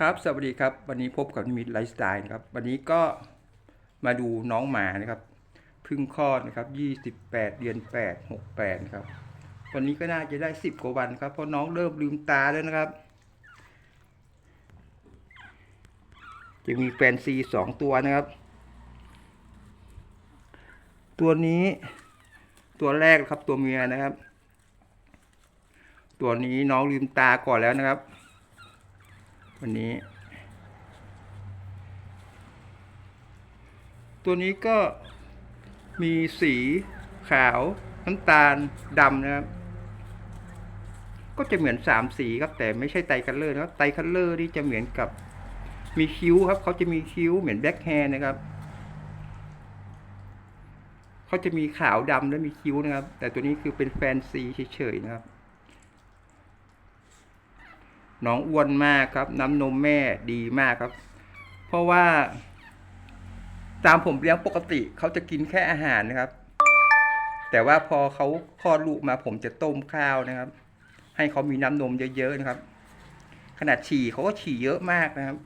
ครับสวัสดีครับ วันนี้พบกับนิมิตไลฟ์สไตล์นะครับ วันนี้ก็มาดูน้องหมานะครับพึ่งคลอดนะครับ28เดือน8 68นะครับวันนี้ก็น่าจะได้10กว่าวันครับเพราะน้องเริ่มลืมตาแล้วนะครับ จะมีแฟนซีสองตัวนะครับ ตัวนี้ตัวแรกครับตัวเมียนะครับ ตัวนี้น้องลืมตาก่อนแล้วนะครับ วันนี้ ตัวนี้ก็มีสีขาวน้ำตาลดำนะครับ ก็จะเหมือนสามสีครับ แต่ไม่ใช่ไตคัลเลอร์นะครับไตคัลเลอร์นี่จะเหมือนกับมีคิ้วครับ เขาจะมีคิ้วเหมือนแบล็คแฮร์นะครับเขาจะมีขาวดำและมีคิ้วนะครับ แต่ตัวนี้คือเป็นแฟนซีเฉยๆนะครับ น้องอ้วนมากครับ น้ำนมแม่ดีมากครับ เพราะว่า ตามผมเลี้ยงปกติเขาจะกินแค่อาหารนะครับ แต่ว่าพอเขาคลอดลูกมาผมจะต้มข้าวนะครับ ให้เขามีน้ำนมเยอะๆนะครับ ขนาดฉี่เขาก็ฉี่เยอะมากนะครับ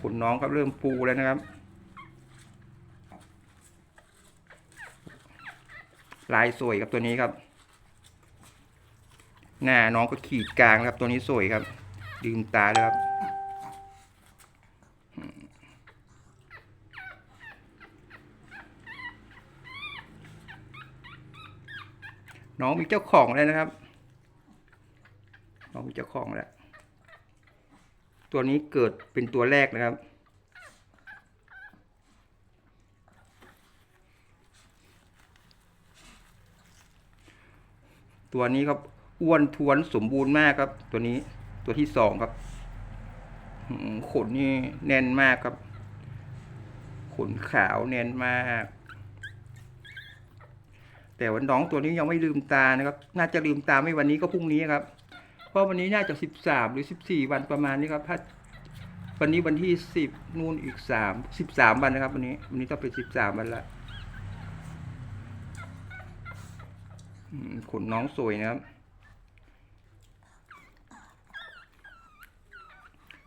ขนน้องก็เริ่มฟูแล้วนะครับ ลายสวยกับตัวนี้ครับ หน้าน้องก็ขีดกลางครับ ตัวนี้สวยครับลืมตาแล้วครับ น้องมีเจ้าของแล้วนะครับ น้องมีเจ้าของแล้ว ตัวนี้เกิดเป็นตัวแรกนะครับตัวนี้ครับ อ้วนทวนสมบูรณ์มากครับ ตัวนี้ตัวที่สองครับขนนี่แน่นมากครับ ขนขาวแน่นมาก แต่ว่าน้องตัวนี้ยังไม่ลืมตานะครับ น่าจะลืมตาไม่วันนี้ก็พรุ่งนี้ครับ เพราะวันนี้น่าจะสิบสามหรือสิบสี่วันประมาณนี้ครับถ้าวันนี้วันที่สิบนู่นอีกสามสิบสามวันนะครับ วันนี้ วันนี้ต้องเป็นสิบสามวันละขนน้องสวยนะครับ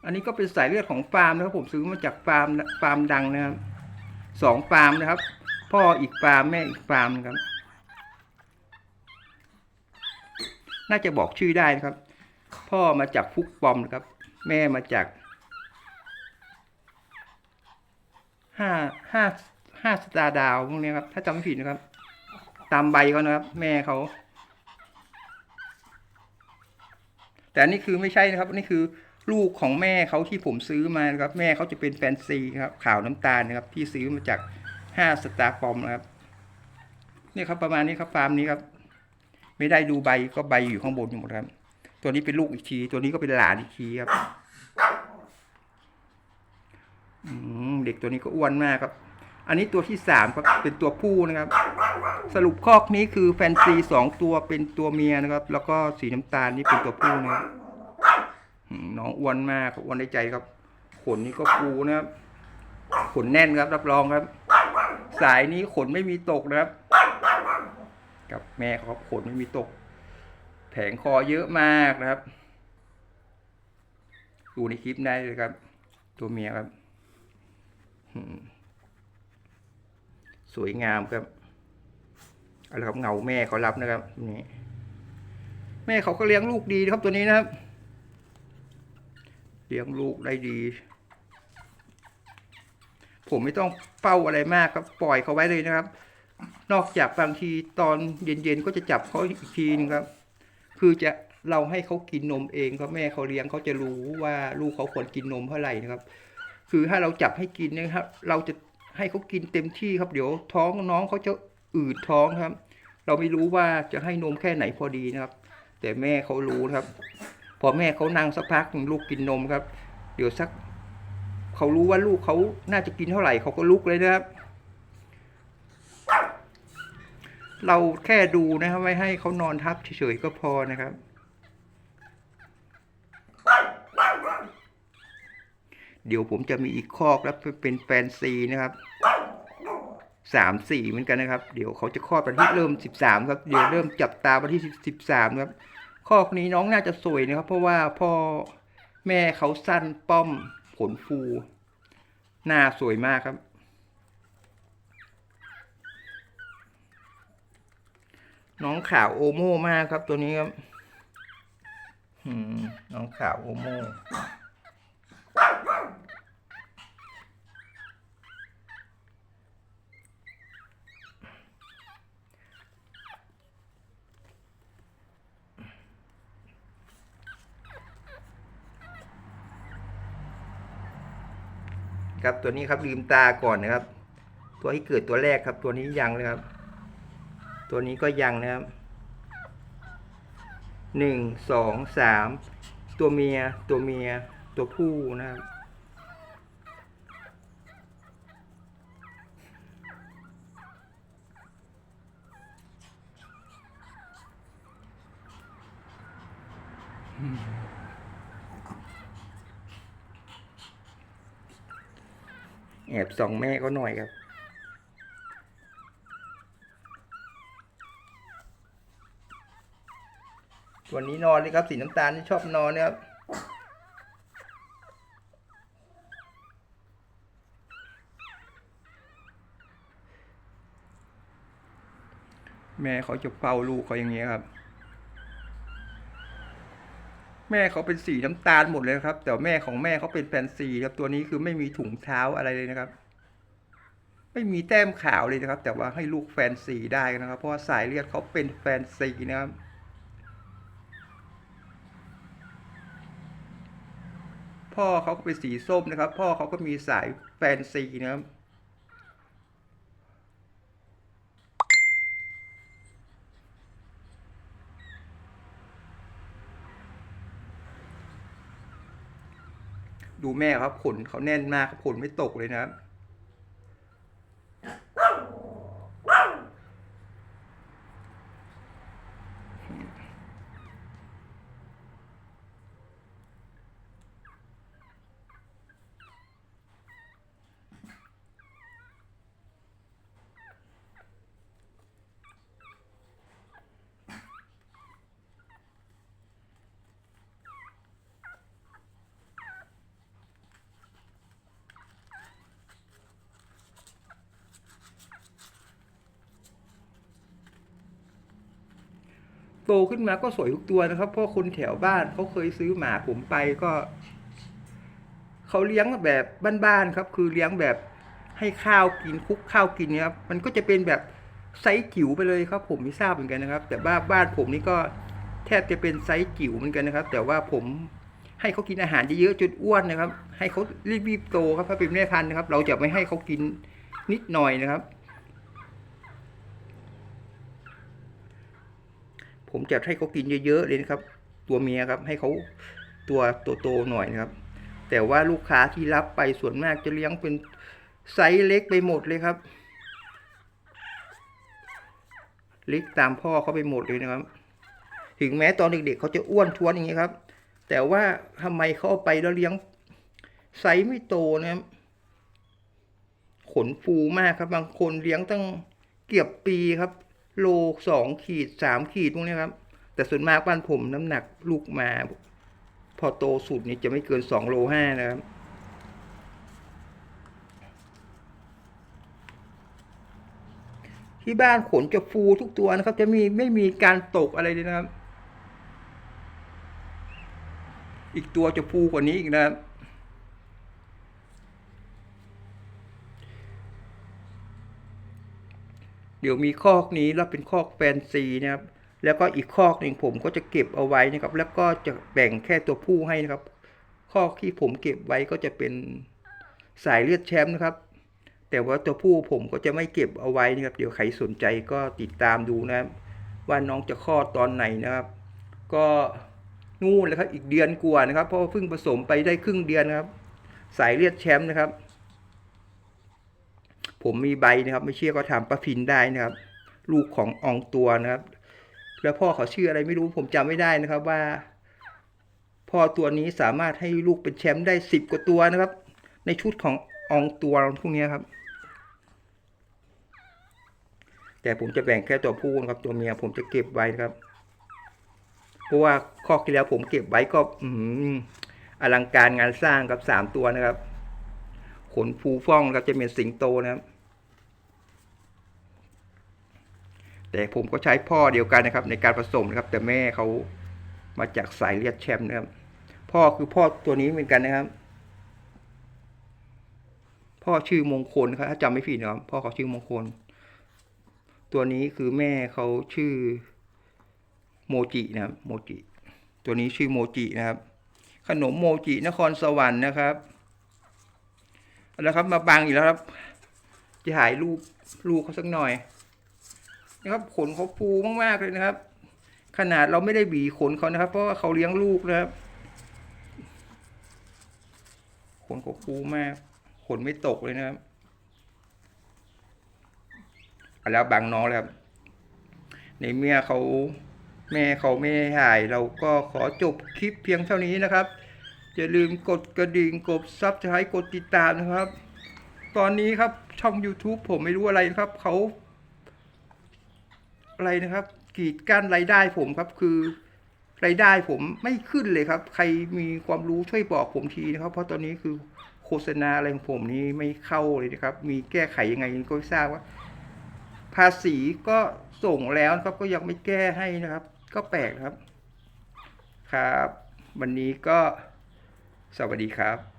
อันนี้ก็เป็นสายเลือดของฟาร์มนะครับผมซื้อมาจากฟาร์มฟาร์มดังนะครับสองฟาร์มนะครับ พ่ออีกฟาร์มแม่อีกฟาร์มนะครับ น่าจะบอกชื่อได้นะครับ พ่อมาจากฟุกปอมนะครับ แม่มาจากห้าห้าห้าสตาร์ดาวพวกนี้ครับ ถ้าจำไม่ผิดนะครับ ตามใบเขานะครับ แม่เขา แต่นี่คือไม่ใช่นะครับนี่คือ ลูกของแม่เขาที่ผมซื้อมานะครับ แม่เขาจะเป็นแฟนซีครับขาวน้ำตาลนะครับ ที่ซื้อมาจากห้าสตาร์ปอมนะครับนี่ครับประมาณนี้ครับฟาร์มนี้ครับ ไม่ได้ดูใบก็ใบอยู่ข้างบนอยู่หมดครับ ตัวนี้เป็นลูกอีกที ตัวนี้ก็เป็นหลานอีกทีครับอืเด็กตัวนี้ก็อ้วนมากครับ อันนี้ตัวที่สามครับเป็นตัวผู้นะครับ สรุปคอกนี้คือแฟนซีสองตัวเป็นตัวเมียนะครับ แล้วก็สีน้ำตาลนี่เป็นตัวผู้นะครับ น้องอ้วนมากครับอ้วนในใจครับ ขนนี่ก็ฟูนะครับ ขนแน่นครับ รับรองครับ สายนี้ขนไม่มีตกนะครับ กับแม่เขาครับขนไม่มีตก แผงคอเยอะมากนะครับดูในคลิปได้เลยครับ ตัวเมียครับสวยงามครับอาละครับเงาแม่เขารับนะครับนี่แม่เขาก็เลี้ยงลูกดีครับตัวนี้นะครับ เลี้ยงลูกได้ดี ผมไม่ต้องเฝ้าอะไรมากครับปล่อยเขาไว้เลยนะครับ นอกจากบางทีตอนเย็นๆก็จะจับเขาอีกทีนึงครับ คือจะเราให้เขากินนมเองครับแม่เขาเลี้ยงเขาจะรู้ว่าลูกเขาควรกินนมเท่าไหร่นะครับ คือถ้าเราจับให้กินนะครับ เราจะให้เขากินเต็มที่ครับ เดี๋ยวท้องน้องเขาจะอืดท้องครับ เราไม่รู้ว่าจะให้นมแค่ไหนพอดีนะครับ แต่แม่เขารู้นะครับ พอแม่เขานั่งสักพักลูกกินนมครับ เดี๋ยวสักเขารู้ว่าลูกเขาน่าจะกินเท่าไหร่เขาก็ลุกเลยนะครับ เราแค่ดูนะครับไม่ให้เขานอนทับเฉยๆก็พอนะครับ เดี๋ยวผมจะมีอีกคอกแล้วเป็นแฟนซีนะครับสามสี่เหมือนกันนะครับ เดี๋ยวเขาจะคลอดวันที่เริ่มสิบสามครับ เดี๋ยวเริ่มจับตาวันที่สิบสามครับ คอกนี้น้องน่าจะสวยนะครับ เพราะว่าพ่อแม่เขาสั้นป้อมผนฟูหน้าสวยมากครับ น้องขาวโอโม่มากครับตัวนี้ครับน้องขาวโอโม่ ครับตัวนี้ครับลืมตาก่อนนะครับ ตัวที่เกิดตัวแรกครับ ตัวนี้ยังเลยครับ ตัวนี้ก็ยังนะครับหนึ่งสองสามตัวเมียตัวเมียตัวผู้นะครับ แอบส่องแม่เขาหน่อยครับตัวนี้นอนเลยครับ สีน้ำตาลที่ชอบนอนนะครับแม่เขาจะเป่าลูกเขาอย่างเงี้ยครับ แม่เขาเป็นสีน้ำตาลหมดเลยครับ แต่แม่ของแม่เขาเป็นแฟนซีครับตัวนี้คือไม่มีถุงเท้าอะไรเลยนะครับ ไม่มีแต้มขาวเลยนะครับ แต่ว่าให้ลูกแฟนซีได้นะครับ เพราะว่าสายเลือดเขาเป็นแฟนซีนะครับพ่อเขาก็เป็นสีส้มนะครับ พ่อเขาก็มีสายแฟนซีนะครับ ดูแม่ครับขนเขาแน่นมากครับขนไม่ตกเลยนะครับ โตขึ้นมาก็สวยทุกตัวนะครับ เพราะคนแถวบ้านเขาเคยซื้อหมาผมไปก็เขาเลี้ยงแบบบ้านๆครับ คือเลี้ยงแบบให้ข้าวกินคลุกข้าวกินเนี่ยครับมันก็จะเป็นแบบไซส์จิ๋วไปเลยครับ ผมไม่ทราบเหมือนกันนะครับ แต่บ้านบ้านผมนี่ก็แทบจะเป็นไซส์จิ๋วเหมือนกันนะครับ แต่ว่าผมให้เขากินอาหารเยอะๆจนอ้วนนะครับ ให้เขารีบๆโตครับถ้าเป็นแม่พันธุ์นะครับ เราจะไม่ให้เขากินนิดหน่อยนะครับ ผมจะให้เขากินเยอะๆเลยนะครับ ตัวเมียครับให้เขาตัวโตๆหน่อยนะครับ แต่ว่าลูกค้าที่รับไปส่วนมากจะเลี้ยงเป็นไซส์เล็กไปหมดเลยครับ เล็กตามพ่อเขาไปหมดเลยนะครับ ถึงแม้ตอนเด็กๆเขาจะอ้วนท้วนอย่างนี้ครับ แต่ว่าทำไมเขาเอาไปแล้วเลี้ยงไซส์ไม่โตนะครับขนฟูมากครับบางคนเลี้ยงตั้งเกือบปีครับ โลสองขีดสามขีดพวกนี้ครับ แต่ส่วนมากบ้านผมน้ำหนักลูกมา พอโตสุดนี่จะไม่เกินสองโลห้านะครับที่บ้านขนจะฟูทุกตัวนะครับ จะมีไม่มีการตกอะไรเลยนะครับ อีกตัวจะฟูกว่านี้อีกนะครับ เดี๋ยวมีคอกนี้แล้วเป็นคอกแฟนซีนะครับ แล้วก็อีกคอกหนึ่งผมก็จะเก็บเอาไว้นะครับ แล้วก็จะแบ่งแค่ตัวผู้ให้นะครับ คอกที่ผมเก็บไว้ก็จะเป็นสายเลือดแชมป์นะครับ แต่ว่าตัวผู้ผมก็จะไม่เก็บเอาไว้นะครับ เดี๋ยวใครสนใจก็ติดตามดูนะครับ ว่าน้องจะคลอดตอนไหนนะครับ ก็นู่นเลยครับอีกเดือนกว่านะครับ เพราะเพิ่งผสมไปได้ครึ่งเดือนนะครับ สายเลือดแชมป์นะครับ ผมมีใบนะครับ ไม่เชื่อก็ถามป้าพินได้นะครับ ลูกของอองตัวนะครับ แล้วพ่อเขาชื่ออะไรไม่รู้ผมจำไม่ได้นะครับว่า พ่อตัวนี้สามารถให้ลูกเป็นแชมป์ได้สิบกว่าตัวนะครับ ในชุดของอองตัวพวกนี้ครับ แต่ผมจะแบ่งแค่ตัวผู้นะครับตัวเมียผมจะเก็บไว้นะครับเพราะว่าข้อที่แล้วผมเก็บไว้ก็ อือลังการงานสร้างกับสามตัวนะครับ ขนฟูฟ่องครับจะเป็นสิงโตนะครับ แต่ผมก็ใช้พ่อเดียวกันนะครับ ในการผสมนะครับ แต่แม่เขามาจากสายเลือดแชมป์นะครับ พ่อคือพ่อตัวนี้เหมือนกันนะครับ พ่อชื่อมงคลครับถ้าจำไม่ผิดนะครับพ่อเขาชื่อมงคล ตัวนี้คือแม่เขาชื่อโมจินะครับโมจิ ตัวนี้ชื่อโมจินะครับ ขนมโมจินครสวรรค์นะครับ เอาละครับมาบังอีกแล้วครับ จะถ่ายรูปลูกเขาสักหน่อยนะครับขนเขาฟูมากๆเลยนะครับ ขนาดเราไม่ได้บีขนเขานะครับ เพราะว่าเขาเลี้ยงลูกนะครับ ขนเขาฟูมากขนไม่ตกเลยนะครับแล้วบางน้องแล้วครับในเมื่อเขาแม่เขาไม่ให้ถ่าย เราก็ขอจบคลิปเพียงเท่านี้นะครับ อย่าลืมกดกระดิ่งกดซับสไครต์กดติดตามนะครับ ตอนนี้ครับช่อง YouTube ผมไม่รู้อะไรครับเขาอะไรนะครับ กีดกั้นรายได้ผมครับคือรายได้ผมไม่ขึ้นเลยครับ ใครมีความรู้ช่วยบอกผมทีนะครับ เพราะตอนนี้คือโฆษณาอะไรของผมนี่ไม่เข้าเลยนะครับ มีแก้ไขยังไงก็ไม่ทราบว่า ภาษีก็ส่งแล้วครับก็ยังไม่แก้ให้นะครับ ก็แปลกครับ ครับ วันนี้ก็ สวัสดีครับ